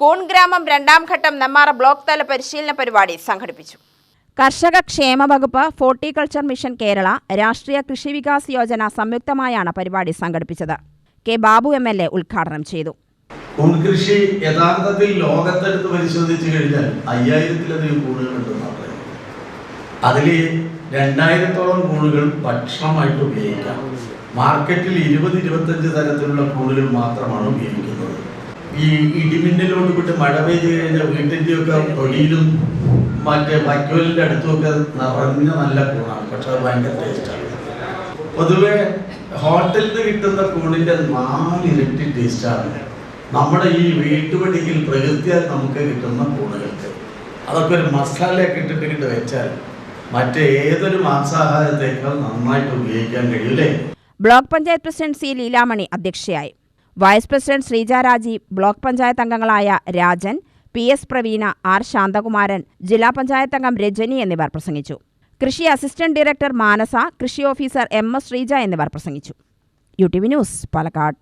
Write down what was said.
കൂൺ ഗ്രാമം രണ്ടാം ഘട്ടം നെമ്മാറ ബ്ലോക്ക് തല പരിശീലന പരിപാടി സംഘടിപ്പിച്ചു. കർഷക ക്ഷേമ വകുപ്പ് ഫോർട്ടിക്കൾച്ചർ മിഷൻ കേരള രാഷ്ട്രീയ കൃഷി വികാസ് യോജന സംയുക്തമായാണ് പരിപാടി സംഘടിപ്പിച്ചത്. K Babu M L A ഉദ്ഘാടനം ചെയ്തു. കൂൺകൃഷി യഥാർത്ഥത്തിൽ ലോകത്തെടുത്ത് പരിശോധിച്ചു കഴിഞ്ഞാൽ അയ്യായിരത്തിലധികം കൂടുകളുണ്ടെന്നാണ് പറയുന്നത്. അതിൽ രണ്ടായിരത്തോളം കൂണുകൾ ഭക്ഷണമായിട്ട് ഉപയോഗിക്കാം. മാർക്കറ്റിൽ ഇരുപത് ഇരുപത്തഞ്ച് തരത്തിലുള്ള കൂണുകൾ മാത്രമാണ് ഉപയോഗിക്കുന്നത്. ഈ ഇടിമിന്നലോട് വിട്ട് മഴ പെയ്ത് കഴിഞ്ഞാൽ വീട്ടിന്റെയൊക്കെ തൊടിയിലും മറ്റേ വൈക്കോലിന്റെ അടുത്തുമൊക്കെ നിറഞ്ഞ നല്ല കൂണാണ്. പക്ഷെ അത് ഭയങ്കര ടേസ്റ്റാണ്. പൊതുവെ ഹോട്ടലിൽ നിന്ന് കിട്ടുന്ന കൂണിന്റെ നാലിരട്ടി ടേസ്റ്റാണ്. നമ്മുടെ ഈ വീട്ടുപടിയിൽ പ്രകൃതിയാൽ നമുക്ക് കിട്ടുന്ന കൂണുകൾക്ക്. അതൊക്കെ ഒരു മസാലയൊക്കെ ഇട്ടിട്ട് വെച്ചാൽ മറ്റേ ഏതൊരു മാംസാഹാരത്തേക്കാൾ നന്നായിട്ട് ഉപയോഗിക്കാൻ കഴിയൂലേ block panchayat president C Leelamani അധ്യക്ഷയായി. Vice president Sreeja Raji block panchayat അംഗങ്ങളായ Rajan P S Praveena R Santhakumaran ജില്ലാ പഞ്ചായത്ത് അംഗം രജനി എന്നിവർ പ്രസംഗിച്ചു. കൃഷി അസിസ്റ്റന്റ് ഡയറക്ടർ മാനസ കൃഷി ഓഫീസർ എം എസ് ശ്രീജ എന്നിവർ പ്രസംഗിച്ചു. U T V news Palakkad.